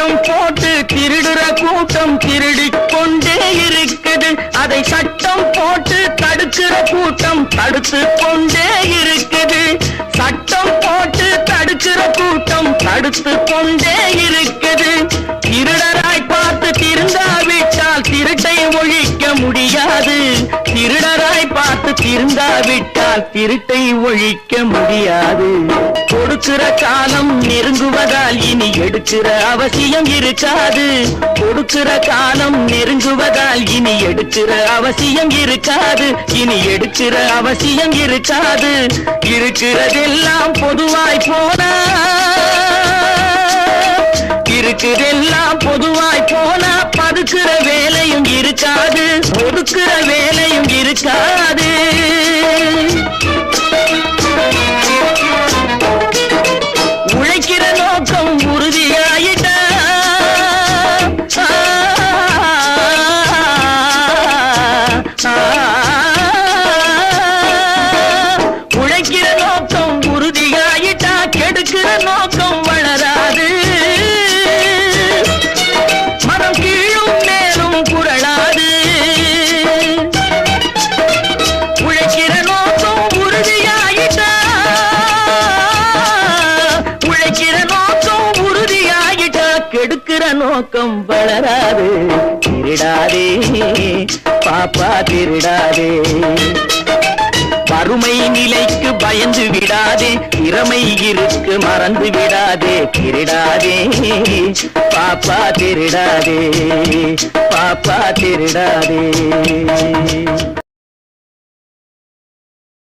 கூட்டம் போட்டு திருடுற கூட்டம் திருடிக் கொண்டே இருக்குது. அதை சட்டம் போட்டு தடுக்கிற கூட்டம் தடுத்து கொண்டே இருக்குது. சட்டம் போட்டு தடுக்கிற கூட்டம் தடுத்து கொண்டே இருக்குது. திருடராய் பார்த்து திருந்தாவிட்டால் திருட்டை ஒழிக்க முடியாது. திருடராய் பார்த்து திருந்தாவிட்டால் திருட்டை ஒழிக்க முடியாது. கொடுக்கிற காலம் ஆனால் இனி எடுக்கிற அவசியம் இருக்காது. கொடுக்கிற காலம் நெருங்குவதால் இனி எடுக்கிற அவசியம் இருக்காது. இனி எடுக்கிற அவசியம் இருக்காது. இருக்கிறதெல்லாம் பொதுவாய் போனா இருக்கிறதெல்லாம் பொதுவாய் போனா பதுக்கிற வேலையும் இருக்காது. ஒதுக்குற வேலையும் இருக்காது. நோக்கம் வளராது. திருடாதே பாப்பா திருடாதே. வறுமை நிலைக்கு பயந்து விடாதே திறமை இருக்கு மறந்து விடாதே. திருடாதே பாப்பா திருடாதே பாப்பா திருடாதே.